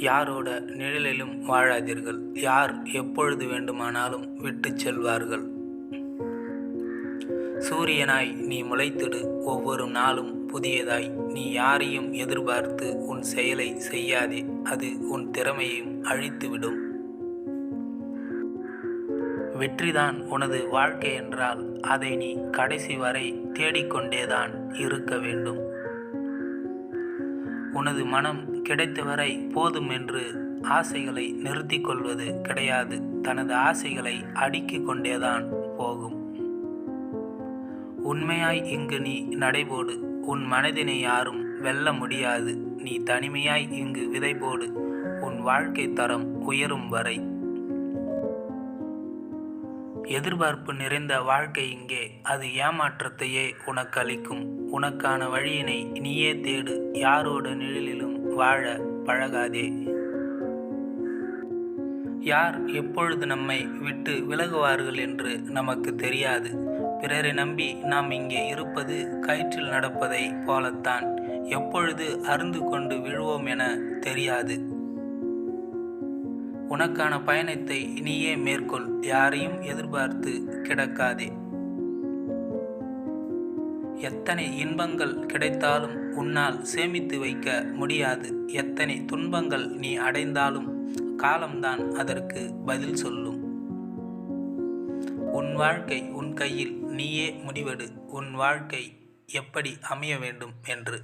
யாரோட நிழலிலும் வாழாதீர்கள். யார் எப்பொழுது வேண்டுமானாலும் விட்டு செல்வார்கள். சூரியனாய் நீ முளைத்திடு. ஒவ்வொரு நாளும் புதியதாய். நீ யாரையும் எதிர்பார்த்து உன் செயலை செய்யாதே. அது உன் திறமையையும் அழித்துவிடும். வெற்றிதான் உனது வாழ்க்கை என்றால் அதை நீ கடைசி வரை தேடிக்கொண்டேதான் இருக்க வேண்டும். உனது மனம் கிடைத்தவரை போதும் என்று ஆசைகளை நிறுத்தி கொள்வது கிடையாது. தனது ஆசைகளை அடுக்கிக் கொண்டேதான் போகும். உண்மையாய் இங்கு நீ நடைபோடு. உன் மனதினை யாரும் வெல்ல முடியாது. நீ தனிமையாய் இங்கு விதைபோடு. உன் வாழ்க்கை தரம் உயரும் வரை எதிர்பார்ப்பு நிறைந்த வாழ்க்கை இங்கே. அது ஏமாற்றத்தையே உனக்கு அளிக்கும் உனக்கான வழியினை நீயே தேடு. யாரோட நிழலிலும் வாழ பழகாதே. யார் எப்பொழுது நம்மை விட்டு விலகுவார்கள் என்று நமக்கு தெரியாது. பிறரை நம்பி நாம் இங்கே இருப்பது கயிற்றில் நடப்பதை போலத்தான். எப்பொழுது அருந்து கொண்டு விழுவோம் என தெரியாது. உனக்கான பயணத்தை நீயே மேற்கொள். யாரையும் எதிர்பார்த்து கிடக்காதே. எத்தனை இன்பங்கள் கிடைத்தாலும் உன்னால் சேமித்து வைக்க முடியாது. எத்தனை துன்பங்கள் நீ அடைந்தாலும் காலம்தான் அதற்கு பதில் சொல்லும். உன் வாழ்க்கை உன் கையில் நீயே முடிவெடு. உன் வாழ்க்கை எப்படி அமைய வேண்டும் என்று.